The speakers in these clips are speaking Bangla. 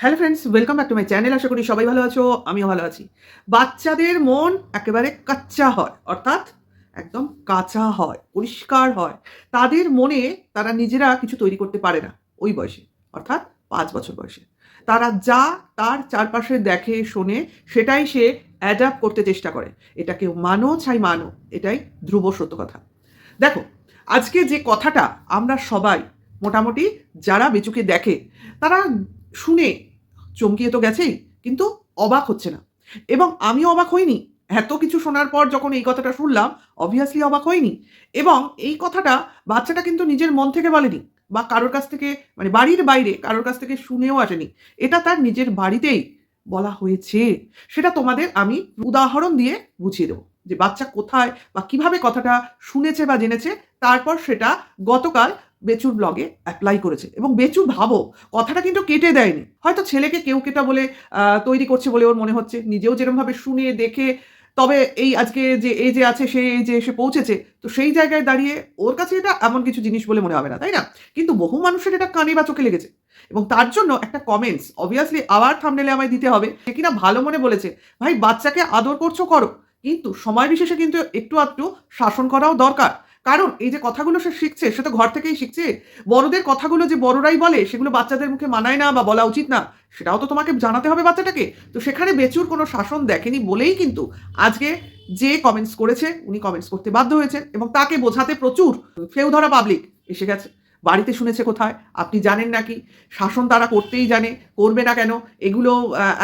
Hello friends welcome back to my channel আশা করি সবাই ভালো আছো, আমিও ভালো আছি। বাচ্চাদের মন একেবারে কাচ্চা হয়, অর্থাৎ একদম কাঁচা হয়, পরিষ্কার হয়। তাদের মনে তারা নিজেরা কিছু তৈরি করতে পারে না ওই বয়সে, অর্থাৎ পাঁচ বছর বয়সে। তারা যা তার চারপাশে দেখে, শোনে, সেটাই সে অ্যাডাপ্ট করতে চেষ্টা করে। এটা কেউ মানো চাই মানো, এটাই ধ্রুব সত্য কথা। দেখো, আজকে যে কথাটা আমরা সবাই মোটামুটি যারা বেচুকে দেখে, তারা শুনে চমকিয়ে তো গেছেই, কিন্তু অবাক হচ্ছে না। এবং আমিও অবাক হইনি। এত কিছু শোনার পর যখন এই কথাটা শুনলাম অবভিয়াসলি অবাক হইনি। এবং এই কথাটা বাচ্চাটা কিন্তু নিজের মন থেকে বলেনি বা কারোর কাছ থেকে মানে বাড়ির বাইরে কারোর কাছ থেকে শুনেও আসেনি। এটা তার নিজের বাড়িতেই বলা হয়েছে। সেটা তোমাদের আমি উদাহরণ দিয়ে বুঝিয়ে দেবো যে বাচ্চা কোথায় বা কীভাবে কথাটা শুনেছে বা জেনেছে, তারপর সেটা গতকাল বেচুর ব্লগে অ্যাপ্লাই করেছে। এবং বেচু ভাবো, কথাটা কিন্তু কেটে দেয়নি। হয়তো ছেলেকে কেউ কেটা বলে তৈরি করছে বলে ওর মনে হচ্ছে। নিজেও যেরমভাবে শুনে, দেখে, তবে এই আজকে যে এই যে আছে, সে এই যে এসে পৌঁছেছে, তো সেই জায়গায় দাঁড়িয়ে ওর কাছে এটা এমন কিছু জিনিস বলে মনে হবে না, তাই না? কিন্তু বহু মানুষের এটা কানে বা চোখে লেগেছে। এবং তার জন্য একটা কমেন্টস অবভিয়াসলি আবার থামনেলে আমায় দিতে হবে। সে কিনা ভালো মনে বলেছে, ভাই, বাচ্চাকে আদর করছ করো। কিন্তু সময় বিশেষে কিন্তু একটু আধটু শাসন করাও দরকার। কারণ এই যে কথাগুলো সে শিখছে, সে তো ঘর থেকেই শিখছে। বড়দের কথাগুলো যে বড়রাই বলে, সেগুলো বাচ্চাদের মুখে মানায় না বা বলা উচিত না, সেটাও তো তোমাকে জানাতে হবে বাচ্চাটাকে। তো সেখানে বেচুর কোনো শাসন দেখেনি বলেই কিন্তু আজকে যে কমেন্টস করেছে, উনি কমেন্টস করতে বাধ্য হয়েছে এবং তাকে বোঝাতে প্রচুর ফেউ ধরা পাবলিক এসে গেছে। বাড়িতে শুনেছে কোথায়? আপনি জানেন নাকি? শাসন তারা করতেই জানে, করবে না কেন? এগুলো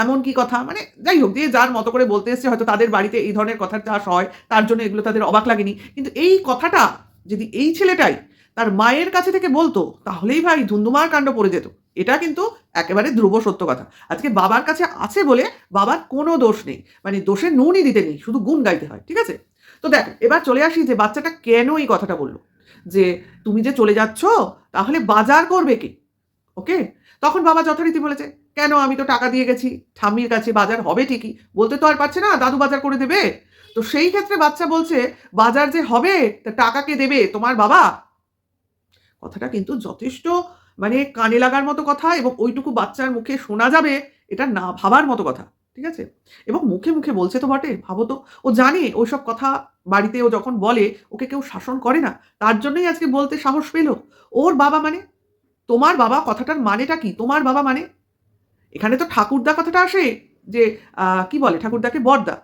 এমন কি কথা? মানে যাই হোক যে যার মতো করে বলতে এসছে, হয়তো তাদের বাড়িতে এই ধরনের কথার চাষ হয়, তার জন্য এগুলো তাদের অবাক লাগেনি। কিন্তু এই কথাটা যদি এই ছেলেটাই তার মায়ের কাছে থেকে বলতো, তাহলেই ভাই ধুন্দুমার কাণ্ড পড়ে যেত। এটা কিন্তু একেবারে ধ্রুব সত্য কথা। আজকে বাবার কাছে আছে বলে বাবার কোনো দোষ নেই। মানে দোষের নুনই দিতে নেই, শুধু গুণ গাইতে হয়, ঠিক আছে? তো দেখ, এবার চলে আসি যে বাচ্চাটা কেন এই কথাটা বলল। যে তুমি যে চলে যাচ্ছ, তাহলে বাজার করবে কি? ওকে? তখন বাবা যথারীতি বলেছে, কেন আমি তো টাকা দিয়ে গেছি? ঠাম্মির কাছে বাজার হবে ঠিকই। বলতে তো আর পারছে না, দাদু বাজার করে দেবে। তো সেই ক্ষেত্রে বাচ্চা বলছে, বাজার যে হবে, তা টাকা কে দেবে? তোমার বাবা? কথাটা কিন্তু যথেষ্ট মানে কানে লাগার মতো কথা এবং ওইটুকু বাচ্চার মুখে শোনা যাবে, এটা না ভাবার মতো কথা। ঠিক আছে? এবং মুখে মুখে বলছে তো বটে, ভাবো তো, ও জানে ওইসব কথা বাড়িতে ও যখন বলে, ওকে কেউ শাসন করে না। তার জন্যই আজকে বলতে সাহস পেল। ওর বাবা মানে? তোমার বাবা কথাটার মানেটা কি? তোমার বাবা মানে? এখানে তো ঠাকুরদা কথাটা আসে যে কি বলে? ঠাকুরদাকে বর্দা।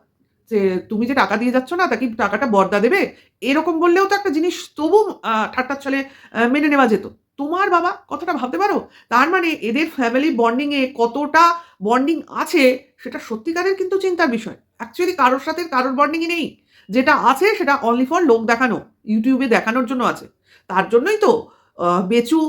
যে, তুমি যে টাকা দিয়ে যাচ্ছ না তাকে টাকাটা বর্দা দেবে? এরকম বললেও তো একটা জিনিস তবু ঠাট্টার ছলে মেনে নেওয়া যেত। তোমার বাবা কথাটা ভাবতে পারো? তার মানে এদের ফ্যামিলি বন্ডিংয়ে কতটা বন্ডিং আছে সেটা সত্যিকারের কিন্তু চিন্তার বিষয়। অ্যাকচুয়ালি কারোর সাথে কারোর বন্ডিংই নেই। যেটা আছে সেটা অনলি ফর লোক দেখানো ইউটিউবে দেখানোর জন্য আছে। তার জন্যই তো বেচু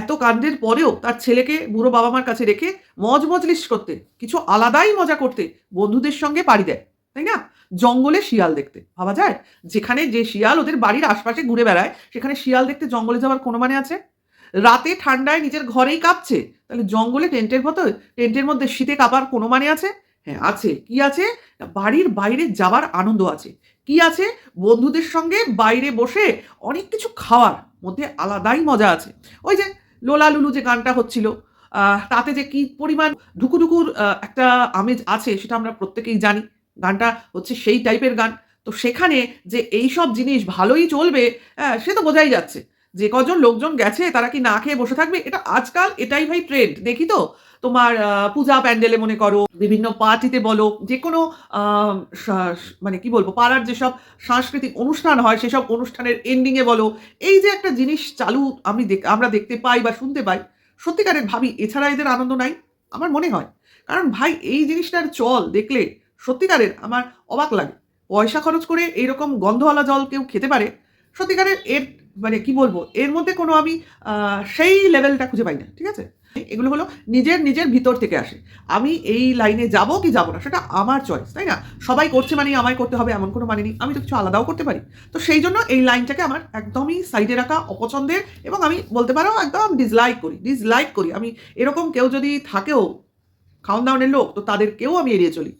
এত কাণ্ডের পরেও তার ছেলেকে বুড়ো বাবা মার কাছে রেখে মজ মজলিস করতে, কিছু আলাদাই মজা করতে বন্ধুদের সঙ্গে পাড়ি দেয়, তাই না? জঙ্গলে শিয়াল দেখতে, ভাবা যায়? যেখানে যে শিয়াল ওদের বাড়ির আশপাশে ঘুরে বেড়ায়, সেখানে শিয়াল দেখতে জঙ্গলে যাওয়ার কোনো মানে আছে? রাতে ঠান্ডায় নিজের ঘরেই কাঁপছে। তাহলে জঙ্গলে টেন্টের মতো টেন্টের মধ্যে শীতে কাঁপার কোনো মানে আছে? হ্যাঁ আছে। কি আছে? বাড়ির বাইরে যাওয়ার আনন্দ আছে। কি আছে? বন্ধুদের সঙ্গে বাইরে বসে অনেক কিছু খাওয়ার মধ্যে আলাদাই মজা আছে। ওই যে লোলা লুলু যে গানটা হচ্ছিল তাতে যে কি পরিমাণ ঢুকুঢুকুর একটা আমেজ আছে সেটা আমরা প্রত্যেকেই জানি। গানটা হচ্ছে সেই টাইপের গান। তো সেখানে যে এই সব জিনিস ভালোই চলবে হ্যাঁ, সে তো বোঝাই যাচ্ছে। যে কজন লোকজন গেছে, তারা কি না খেয়ে বসে থাকবে? এটা আজকাল এটাই ভাই ট্রেন্ড দেখি তো, তোমার পূজা প্যান্ডেলে মনে করো, বিভিন্ন পার্টিতে বলো যে কোনো মানে কি বলব, পাড়ার যেসব সাংস্কৃতিক অনুষ্ঠান হয়, সেসব অনুষ্ঠানের এন্ডিংয়ে বলো, এই যে একটা জিনিস চালু আমি আমরা দেখতে পাই বা শুনতে পাই, সত্যিকারের ভাবি, এছাড়া এদের আনন্দ নাই, আমার মনে হয়। কারণ ভাই, এই জিনিসটার চল দেখলে সত্যিকারের আমার অবাক লাগে। পয়সা খরচ করে এইরকম গন্ধওয়ালা জল কেউ খেতে পারে, সত্যিকারের এর মানে কি বলব, এর মধ্যে কোনো আমি সেই লেভেলটা খুঁজে পাই না, ঠিক আছে? এগুলো হলো নিজের নিজের ভিতর থেকে আসে। আমি এই লাইনে যাব কি যাব না, সেটা আমার চয়েস তাই না? সবাই করছে মানে আমায় করতে হবে, এমন কোনো মানে নেই, আমি তো কিছু আলাদাও করতে পারি। তো সেই জন্য এই লাইনটাকে আমার একদমই সাইডে রাখা অপছন্দের এবং আমি বলতে পারো একদম ডিসলাইক করি ডিসলাইক করি। আমি এরকম কেউ যদি থাকেও খাওয়ান দাওয়ানের লোক, তো তাদেরকেও আমি এড়িয়ে চলি।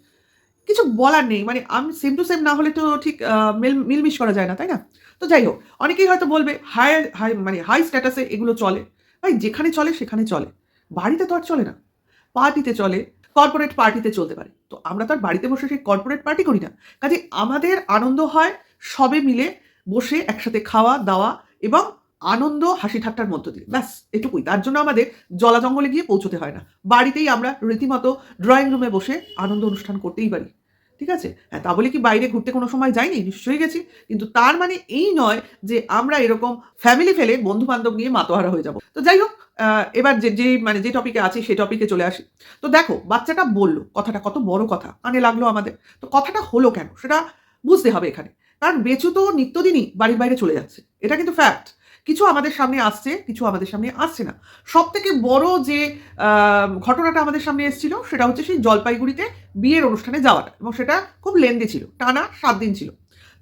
কিছু বলার নেই মানে আমি সেম টু সেম না হলে তো ঠিক মিল, মিলমিশ করা যায় না, তাই না? তো যাই হোক, অনেকেই হয়তো বলবে হাই হাই মানে হাই স্ট্যাটাসে এগুলো চলে। ভাই, যেখানে চলে, সেখানে চলে। বাড়িতে তো আর চলে না। পার্টিতে চলে কর্পোরেট পার্টিতে চলতে পারে। তো আমরা তো আর বাড়িতে বসে সেই কর্পোরেট পার্টি করি না। কাজে আমাদের আনন্দ হয় সবে মিলে বসে একসাথে খাওয়া, দাওয়া এবং আনন্দ হাসি ঠাট্টার মধ্য দিয়ে। ব্যাস, এটুকুই। তার জন্য আমাদের জলা জঙ্গলে গিয়ে পৌঁছতে হয় না। বাড়িতেই আমরা রীতিমতো ড্রয়িং রুমে বসে আনন্দ অনুষ্ঠান করতেই পারি। ঠিক আছে? হ্যাঁ তা বলে কি বাইরে ঘুরতে কোনো সময় যাইনি? নিশ্চয়ই গেছি। কিন্তু তার মানে এই নয় যে আমরা এরকম ফ্যামিলি ফেলে বন্ধু বান্ধব নিয়ে মাতোহারা হয়ে যাব। তো যাই হোক এবার যে যে মানে যে টপিকে আছি সেই টপিকে চলে আসি। তো দেখো, বাচ্চাটা বলল, কথাটা কত বড় কথা, কানে লাগল আমাদের। তো কথাটা হলো কেন? সেটা বুঝতে হবে এখানে। কারণ বেচু তো নিত্যদিনই বাড়ির বাইরে চলে যাচ্ছে। এটা কিন্তু ফ্যাক্ট কিছু আমাদের সামনে আসছে, কিছু আমাদের সামনে আসছে না। সব থেকে বড় যে ঘটনাটা আমাদের সামনে এসেছিল, সেটা হচ্ছে সেই জলপাইগুড়িতে বিয়ের অনুষ্ঠানে যাওয়াটা এবং সেটা খুব লেন্দি ছিল, টানা সাত দিন ছিল।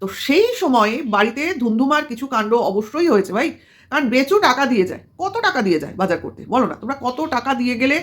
তো সেই সময়ে বাড়িতে ধুমধুমার কিছু কাণ্ড অবশ্যই হয়েছে ভাই। কারণ বেচু টাকা দিয়ে যায়। কত টাকা দিয়ে যায় বাজার করতে? বলো না, তোমরা কত টাকা দিয়ে গেলে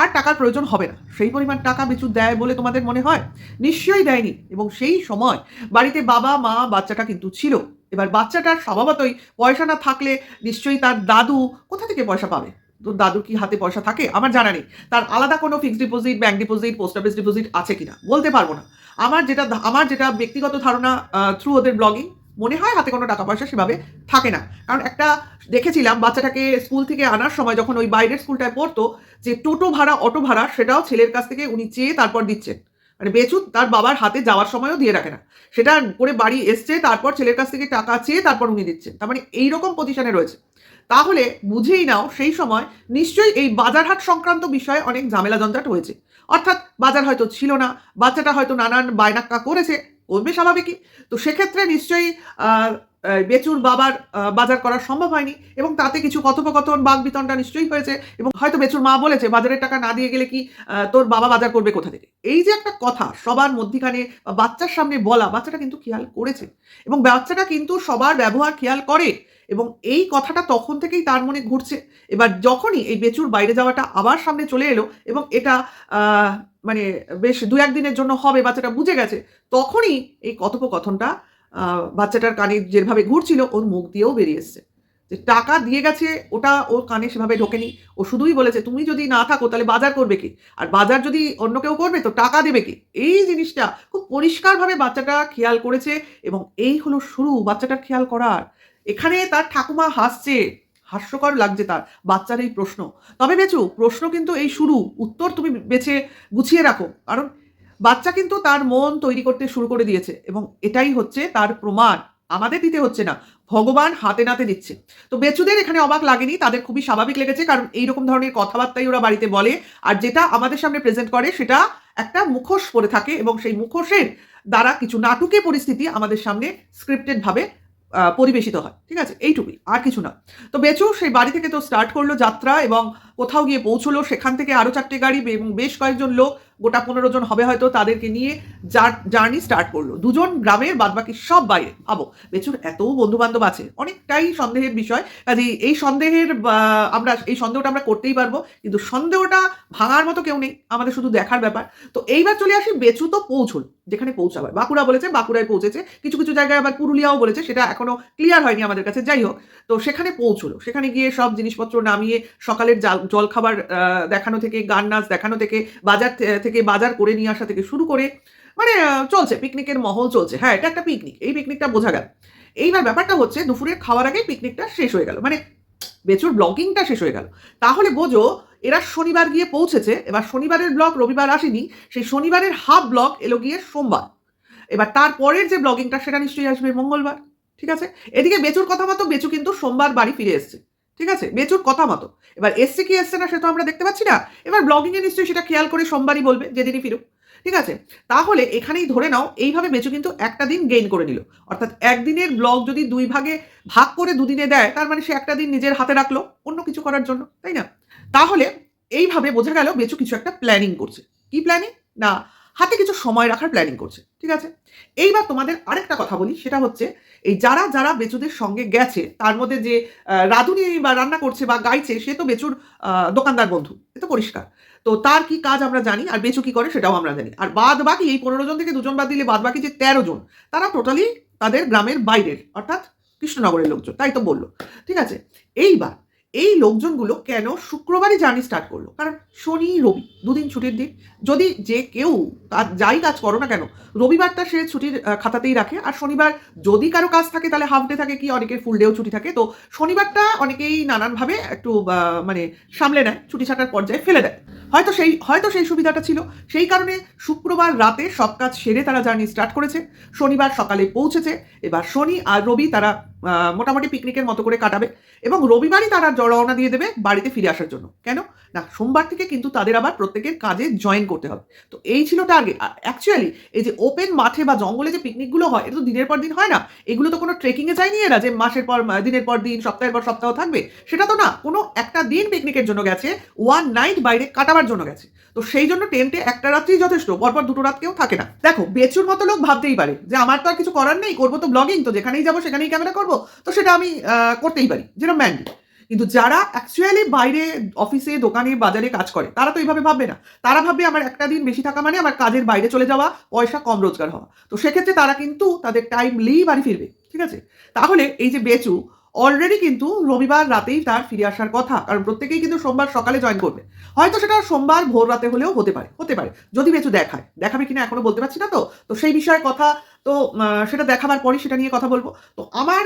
আর টাকার প্রয়োজন হবে না। সেই পরিমাণ টাকা বেচু দেয় বলে তোমাদের মনে হয়? নিশ্চয়ই দেয়নি। এবং সেই সময় বাড়িতে বাবা, মা, বাচ্চাটা কিন্তু ছিল। এবার বাচ্চাটার স্বভাবতই পয়সা না থাকলে নিশ্চয়ই তার দাদু কোথা থেকে পয়সা পাবে? তো দাদুর কি হাতে পয়সা থাকে? আমার জানা নেই। তার আলাদা কোনো fixed deposit bank deposit post office deposit আছে কিনা? বলতে পারব না। আমার যেটা আমার যেটা ব্যক্তিগত ধারণা থ্রু ওদের ব্লগিং মনে হয় হাতে কোনো টাকা পয়সা সেভাবে থাকে না। কারণ একটা দেখেছিলাম বাচ্চাটাকে স্কুল থেকে আনার সময় যখন ওই বাইরের স্কুলটায় পড়তো, যে টোটো ভাড়া, অটো ভাড়া সেটাও ছেলের কাছ থেকে উনি চেয়ে তারপর দিচ্ছেন। মানে বেচু তার বাবার হাতে যাওয়ার সময়ও দিয়ে রাখে না। সেটা করে বাড়ি এসছে, তারপর ছেলের কাছ থেকে টাকা চেয়ে তারপর উনি দিচ্ছেন তার মানে এইরকম পজিশনে রয়েছে। তাহলে বুঝেই নাও, সেই সময় নিশ্চয়ই এই বাজারহাট সংক্রান্ত বিষয়ে অনেক ঝামেলা জঞ্জাট হয়েছে। অর্থাৎ বাজার হয়তো ছিল না, বাচ্চাটা হয়তো নানান বায়নাক্কা করেছে করবে স্বাভাবিকই। তো সেক্ষেত্রে নিশ্চয়ই বেচুর বাবার বাজার করা সম্ভব হয়নি এবং তাতে কিছু কথোপকথন বাক বিতনটা নিশ্চয়ই হয়েছে এবং হয়তো বেচুর মা বলেছে, বাজারের টাকা না দিয়ে গেলে কি তোর বাবা বাজার করবে কোথা থেকে? এই যে একটা কথা সবার মধ্যিখানে বাচ্চার সামনে বলা, বাচ্চাটা কিন্তু খেয়াল করেছে এবং বাচ্চাটা কিন্তু সবার ব্যবহার খেয়াল করে এবং এই কথাটা তখন থেকেই তার মনে ঘুরছে। এবার যখনই এই বেচুর বাইরে যাওয়াটা আবার সামনে চলে এলো এবং এটা মানে বেশ দু একদিনের জন্য হবে, বাচ্চাটা বুঝে গেছে, তখনই এই কথোপকথনটা বাচ্চাটার কানে যেভাবে ঘুরছিল, ওর মুখ দিয়েও বেরিয়ে এসছে। যে টাকা দিয়ে গেছে, ওটা ওর কানে সেভাবে ঢোকেনি। ও শুধুই বলেছে, তুমি যদি না থাকো, তাহলে বাজার করবে কি? আর বাজার যদি অন্য কেউ করবে, তো টাকা দেবে কি? এই জিনিসটা খুব পরিষ্কারভাবে বাচ্চাটা খেয়াল করেছে এবং এই হলো শুরু বাচ্চাটার খেয়াল করার। এখানে তার ঠাকুমা হাসছে। হাস্যকর লাগছে তার, বাচ্চার এই প্রশ্ন। তবে বেচু, প্রশ্ন কিন্তু এই শুরু। উত্তর তুমি বেছে গুছিয়ে রাখো। কারণ বাচ্চা কিন্তু তার মন তৈরি করতে শুরু করে দিয়েছে এবং এটাই হচ্ছে তার প্রমাণ। আমাদের দিতে হচ্ছে না, ভগবান হাতে নাতে দিচ্ছে। তো বেচুদের এখানে অবাক লাগেনি, তাদের খুবই স্বাভাবিক লেগেছে, কারণ এইরকম ধরনের কথাবার্তাই ওরা বাড়িতে বলে, আর যেটা আমাদের সামনে প্রেজেন্ট করে সেটা একটা মুখোশ পরে থাকে এবং সেই মুখোশের দ্বারা কিছু নাটুকে পরিস্থিতি আমাদের সামনে স্ক্রিপ্টেড ভাবে পরিবেশিত হয়। ঠিক আছে? এইটুকুই, আর কিছু না তো বেচু সেই বাড়ি থেকে তো স্টার্ট করল যাত্রা এবং কোথাও গিয়ে পৌঁছলো, সেখান থেকে আরও চারটে গাড়ি এবং বেশ কয়েকজন লোক গোটা পনেরো জন হবে হয়তো তাদেরকে নিয়ে জার্নি স্টার্ট করল। দুজন গ্রামের, বাদবাকি সব বাইরে। ভাবো, বেচুর এত বন্ধু বান্ধব আছে, অনেকটাই সন্দেহের বিষয়। কাজে এই সন্দেহের আমরা, এই সন্দেহটা আমরা করতেই পারব, কিন্তু সন্দেহটা ভাঙার মতো কেউ নেই, আমাদের শুধু দেখার ব্যাপার। তো এইবার চলে আসি, বেচু তো পৌঁছল, যেখানে পৌঁছাবে। বাঁকুড়া বলেছে, বাঁকুড়ায় পৌঁছেছে। কিছু কিছু জায়গায় আবার পুরুলিয়াও বলেছে, সেটা এখনও ক্লিয়ার হয়নি আমাদের কাছে, যাই হোক। তো সেখানে পৌঁছলো, সেখানে গিয়ে সব জিনিসপত্র নামিয়ে সকালের জাল- জলখাবার দেখানো থেকে, গান নাচ দেখানো থেকে, বাজার থে- থেকে বাজার করে নিয়ে আসা থেকে শুরু করে মানে চলছে পিকনিকের মহল চলছে। হ্যাঁ এটা একটা পিকনিক এই পিকনিকটা বোঝা গেল। এইবার ব্যাপারটা হচ্ছে, দুপুরের খাওয়ার আগে পিকনিকটা শেষ হয়ে গেল। মানে বেচুর ব্লগিংটা শেষ হয়ে গেল। তাহলে বোঝো, এরা শনিবার গিয়ে পৌঁছেছে, এবার শনিবারের ব্লগ রবিবার আসেনি, সেই শনিবারের হাফ ব্লগ এলো গিয়ে সোমবার। এবার তারপরের যে ব্লগিংটা সেটা নিশ্চয়ই আসবে মঙ্গলবার, ঠিক আছে? এদিকে বেচুর কথা মতো বেচু কিন্তু সোমবার বাড়ি ফিরে এসছে। ঠিক আছে? বেচুর কথা মতো। এবার এসছে কি এসছে না সে তো আমরা দেখতে পাচ্ছি না? এবার ব্লগিংয়ে নিশ্চয়ই সেটা খেয়াল করে সোমবারই বলবে যেদিনই ফিরুক। ঠিক আছে? তাহলে এখানেই ধরে নাও, এইভাবে বেচু কিন্তু একটা দিন গেইন করে নিল। অর্থাৎ একদিনের ব্লগ যদি দুই ভাগে ভাগ করে দুদিনে দেয়, তার মানে সে একটা দিন নিজের হাতে রাখল অন্য কিছু করার জন্য, তাই না? তাহলে এইভাবে বোঝা গেল বেচু কিছু একটা প্ল্যানিং করছে। কি প্ল্যানিং না হাতে কিছু সময় রাখার প্ল্যানিং করছে, ঠিক আছে? এইবার তোমাদের আরেকটা কথা বলি, সেটা হচ্ছে এই যারা যারা বেচুদের সঙ্গে গেছে, তার মধ্যে যে রাঁধুনি বা রান্না করছে বা গাইছে, সে তো বেচুর দোকানদার বন্ধু, এ তো পরিষ্কার। তো তার কি কাজ আমরা জানি আর বেচু কি করে সেটাও আমরা জানি। আর বাদ বাকি এই পনেরো জন থেকে দুজন বাদ দিলে বাদ বাকি যে তেরো জন, তারা টোটালি তাদের গ্রামের বাইরের, অর্থাৎ কৃষ্ণনগরের লোকজন, তাই তো বলল, ঠিক আছে? এইবার এই লোকজনগুলো কেন শুক্রবারই জার্নি স্টার্ট করল? কারণ শনি, রবি দুদিন ছুটির দিন। যদি যে কেউ যাই কাজ করো না কেন রবিবারটা সে ছুটির খাতাতেই রাখে। আর শনিবার যদি কারও কাজ থাকে, তাহলে হাফ ডে থাকে কি, অনেকের ফুল ডেও ছুটি থাকে। তো শনিবারটা অনেকেই নানানভাবে একটু মানে সামলে নেয়, ছুটি ছাটার পর্যায়ে ফেলে দেয়। হয়তো সেই হয়তো সেই সুবিধাটা ছিল। সেই কারণে শুক্রবার রাতে সব কাজ সেরে তারা জার্নি স্টার্ট করেছে। শনিবার সকালে পৌঁছেছে। এবার শনি আর রবি তারা মোটামুটি পিকনিকের মতো করে কাটাবে। এবং রবিবারই তারা রওনা দিয়ে দেবে বাড়িতে ফিরে আসার জন্য। কেন? না, সোমবার থেকে কিন্তু তাদের আবার প্রত্যেকের কাজে জয়েন করতে হবে। তো এই ছিল টার্গেট আর অ্যাকচুয়ালি এই যে ওপেন মাঠে বা জঙ্গলে যে পিকনিকগুলো হয়, এটা তো দিনের পর দিন হয় না। এগুলো তো কোনো ট্রেকিংয়ে যায়নি এরা যে মাসের পর দিনের পর দিন, সপ্তাহের পর সপ্তাহ থাকবে। সেটা তো না, কোনো একটা দিন পিকনিকের জন্য গেছে ওয়ান নাইট বাইরে কাটাবার জন্য গেছে। তো সেই জন্য টেন্টে একটা রাত্রি যথেষ্ট, পরপর দুটো রাত কেউ থাকে না। দেখো, বেচুর মতো লোক ভাবতেই পারে যে আমার তো আর কিছু করার নেই, করব তো ব্লগিং তো যেখানেই যাব সেখানেই ক্যামেরা করব। তো সেটা আমি করতেই পারি যেরকম ম্যান্ডি কিন্তু যারা অ্যাকচুয়ালি বাইরে অফিসে দোকানে, বাজারে কাজ করে, তারা তো এইভাবে ভাববে না। তারা ভাববে আমার একটা দিন বেশি থাকা মানে আমার কাজের বাইরে চলে যাওয়া, পয়সা কম রোজগার হওয়া। তো সেক্ষেত্রে তারা কিন্তু তাদের টাইম লিই বাড়ি ফিরবে, ঠিক আছে? তাহলে এই যে বেচু অলরেডি কিন্তু রবিবার রাতেই তার ফিরে আসার কথা, কারণ প্রত্যেকেই কিন্তু সোমবার সকালে জয়েন করবে। হয়তো সেটা সোমবার ভোর রাতে হলেও হতে পারে হতে পারে। যদি বেচু দেখায়, দেখাবে কিনা এখনও বলতে পারছি না তো? তো সেই বিষয়ে কথা, তো সেটা দেখাবার পরই সেটা নিয়ে কথা বলব। তো আমার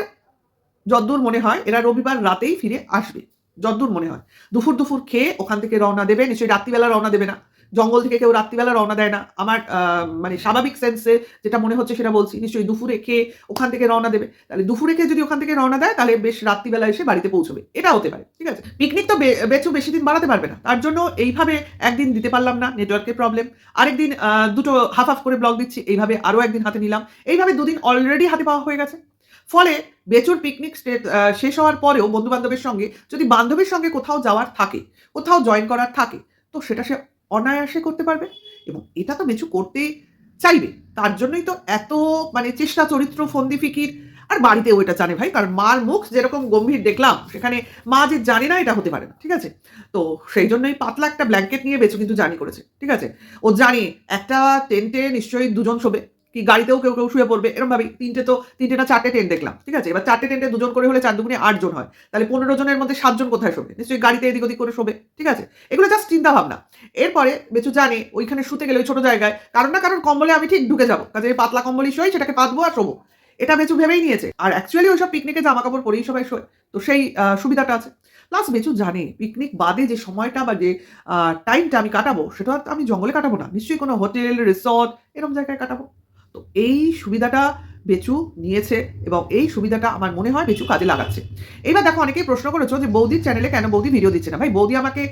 যদ্দূর মনে হয় এরা রবিবার রাতেই ফিরে আসবে। যদ্দূর মনে হয়। দুপুর দুপুর খেয়ে ওখান থেকে রওনা দেবে। নিশ্চয়ই রাত্রিবেলা রওনা দেবে না। জঙ্গল থেকে কেউ রাত্রিবেলা রওনা দেয় না। আমার মানে স্বাভাবিক সেন্সে যেটা মনে হচ্ছে সেটা বলছি। নিশ্চয়ই দুপুরে খেয়ে ওখান থেকে রওনা দেবে। তাহলে দুপুরে খেয়ে যদি ওখান থেকে রওনা দেয়, তাহলে বেশ রাত্রিবেলা এসে বাড়িতে পৌঁছবে। এটা হতে পারে। ঠিক আছে? পিকনিক তো বেচু বেশি দিন বাড়াতে পারবে না। তার জন্য এইভাবে একদিন দিতে পারলাম না। নেটওয়ার্কের প্রবলেম আরেকদিন দুটো হাফ হাফ করে ব্লগ দিচ্ছি। এইভাবে আরও একদিন হাতে নিলাম। এইভাবে দুদিন অলরেডি হাতে পাওয়া হয়ে গেছে। ফলে বেচুর পিকনিক শেষ হওয়ার পরেও বন্ধু বান্ধবের সঙ্গে যদি বান্ধবের সঙ্গে কোথাও যাওয়ার থাকে, কোথাও জয়েন করার থাকে, তো সেটা সে অনায়াসে করতে পারবে এবং এটা তো বেচু করতে চাইবে। তার জন্যই তো এত মানে চেষ্টা চরিত্র ফন্দি ফিকির, আর বাড়িতেও এটা জানে ভাই, কারণ মার মুখ যেরকম গম্ভীর দেখলাম, সেখানে মা যে জানে না এটা হতে পারে না, ঠিক আছে? তো সেই জন্যই পাতলা একটা ব্ল্যাঙ্কেট নিয়ে বেচু কিন্তু জানি করেছে, ঠিক আছে? ও জানে একটা টেন্টে নিশ্চয়ই দুজন শোবে কি গাড়িতেও কেউ কেউ শুয়ে পড়বে এরকম ভাবে তিনটে তো তিনটে না চারটে টেন্ট দেখলাম, ঠিক আছে? এবার চারটে টেন্টে দুজন করে হলে চার দুগুণে আটজন হয়। তাহলে পনেরো জনের মধ্যে সাতজন কোথায় শোবে? নিশ্চয়ই গাড়িতে এদিক ওদিক করে শোবে, ঠিক আছে? এগুলো জাস্ট চিন্তা ভাবনা। এরপরে বেচু জানে ওইখানে শুতে গেলে ওই ছোটো জায়গায় কারণ না কারণ কম্বলে আমি ঠিক ঢুকে যাব। কাজে পাতলা কম্বলই শোয়, সেটাকে পাতবো আর শোবো। এটা বেচু ভেবেই নিয়েছে। আর অ্যাকচুয়ালি ওইসব পিকনিকে জামা কাপড় পরেই সবাই শোয়। তো সেই সুবিধাটা আছে। প্লাস বেচু জানে পিকনিক বাদে যে সময়টা বা যে টাইমটা আমি কাটাবো, সেটা আমি জঙ্গলে কাটাবো না। নিশ্চয়ই কোনো হোটেল রিসর্ট এরকম জায়গায় কাটাবো। তো এই সুবিধাটা বেচু নিয়েছে এবং এই সুবিধাটা আমার মনে হয় বেচু কাজে লাগাচ্ছে। এবার দেখো অনেকেই প্রশ্ন করেছ যে বৌদির চ্যানেলে কেন বৌদি ভিডিও দিচ্ছে না? ভাই, বৌদি আমাকে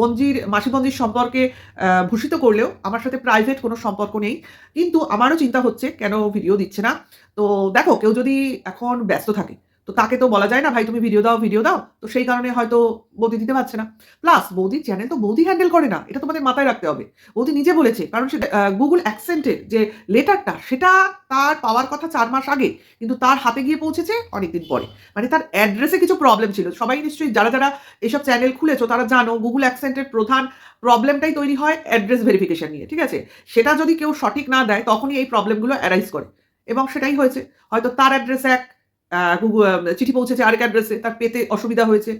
বঞ্জির মাসি বঞ্জির সম্পর্কে ভূষিত করলেও আমার সাথে প্রাইভেট কোনো সম্পর্ক নেই। কিন্তু আমারও চিন্তা হচ্ছে কেন ভিডিও দিচ্ছে না? তো দেখো, কেউ যদি এখন ব্যস্ত থাকে তো তাকে তো বলা যায় না, ভাই, তুমি ভিডিও দাও ভিডিও দাও। তো সেই কারণে হয়তো বৌদি দিতে পারছে না। প্লাস বৌদির চ্যানেল তো বৌদি হ্যান্ডেল করে না, এটা তোমাদের মাথায় রাখতে হবে। বৌদি নিজে বলেছে, কারণ সেটা গুগল অ্যাকসেন্টের যে লেটারটা সেটা তার পাওয়ার কথা চার মাস আগে, কিন্তু তার হাতে গিয়ে পৌঁছেছে অনেকদিন পরে। মানে তার অ্যাড্রেসে কিছু প্রবলেম ছিল। সবাই নিশ্চয়ই, যারা যারা এসব চ্যানেল খুলেছো, তারা জানো গুগল অ্যাকসেন্টের প্রধান প্রবলেমটাই তৈরি হয় অ্যাড্রেস ভেরিফিকেশন নিয়ে, ঠিক আছে? সেটা যদি কেউ সঠিক না দেয়, তখনই এই প্রবলেমগুলো অ্যারাইজ করে। এবং সেটাই হয়েছে। হয়তো তার অ্যাড্রেস এক চিঠি পৌঁছেছে, আরেক অ্যাড্রেসে তার পেতে অসুবিধা হয়েছে।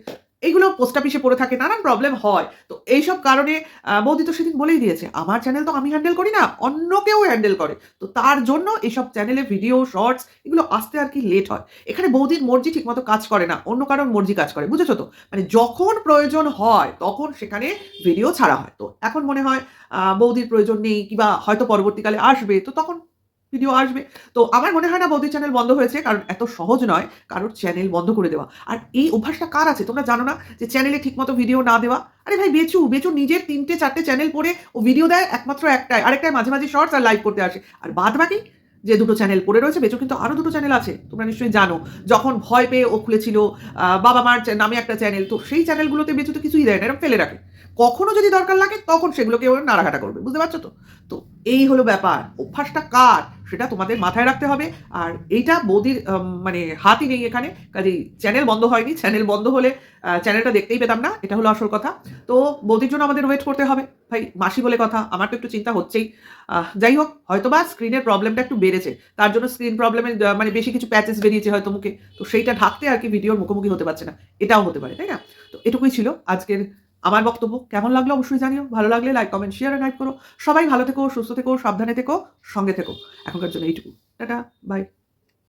এইগুলো পোস্ট অফিসে পড়ে থাকে, নানান প্রবলেম হয়। তো এইসব কারণে বৌদি তো সেদিন বলেই দিয়েছে, আমার চ্যানেল তো আমি হ্যান্ডেল করি না, অন্য কেউ হ্যান্ডেল করে। তো তার জন্য এইসব চ্যানেলে ভিডিও শর্টস এগুলো আসতে আর কি লেট হয়। এখানে বৌদির মর্জি ঠিকমতো কাজ করে না, অন্য কারোর মর্জি কাজ করে, বুঝেছ তো? মানে যখন প্রয়োজন হয়, তখন সেখানে ভিডিও ছাড়া হয়। তো এখন মনে হয় বৌদির প্রয়োজন নেই, কিংবা হয়তো পরবর্তীকালে আসবে, তো তখন ভিডিও আসবে। তো আমার মনে হয় না বৌদি চ্যানেল বন্ধ হয়েছে, কারণ এত সহজ নয় কারোর চ্যানেল বন্ধ করে দেওয়া। আর এই অভ্যাসটা কার আছে? তোমরা জানো না যে চ্যানেলে ঠিকমতো ভিডিও না দেওয়া? আরে ভাই, বেচু বেচু নিজের তিনটে, চারটে চ্যানেল পড়ে ও ভিডিও দেয় একমাত্র একটাই। আরেকটাই মাঝে মাঝে শর্টস আর লাইভ করতে আসে। আর বাদ বাকি যে দুটো চ্যানেল পড়ে রয়েছে, বেচু কিন্তু আরও দুটো চ্যানেল আছে। তোমরা নিশ্চয়ই জানো। যখন ভয় পেয়ে ও খুলেছিল বাবা মার নামে একটা চ্যানেল তো সেই চ্যানেলগুলোতে বেচু তো কিছুই দেয় না এরকম ফেলে রাখে। কখনো যদি দরকার লাগে, তখন সেগুলোকে ওরা নাড়াঘাটা করবে। বুঝতে পারছ তো? তো এই হলো ব্যাপার। অভ্যাসটা কার? সেটা তোমাদের মাথায় রাখতে হবে। আর এইটা বৌদির মানে হাতই নেই এখানে। কাজেই চ্যানেল বন্ধ হয়নি। চ্যানেল বন্ধ হলে চ্যানেলটা দেখতেই পেতাম না। এটা হলো আসল কথা। তো বৌদির জন্য আমাদের ওয়েট করতে হবে। ভাই, মাসি বলে কথা, আমার তো একটু চিন্তা হচ্ছেই। যাই হোক হয়তো বা স্ক্রিনের প্রবলেমটা একটু বেড়েছে। তার জন্য স্ক্রিন প্রবলেমের মানে বেশি কিছু প্যাচেস বেরিয়েছে হয়তো মুখে। তো সেইটা ঢাকতে আর কি ভিডিওর মুখোমুখি হতে পারছে না। এটাও হতে পারে, তাই না? তো এটুকুই ছিল আজকের আমার বক্তব্য কেমন লাগল অবশ্যই জানিও। ভালো লাগলে লাইক কমেন্ট শেয়ার লাইক করো। সবাই ভালো থেকো, সুস্থ থেকো, সাবধানে থেকো, সঙ্গে থেকো। এখনকার জন্য এইটুকু। Tata bye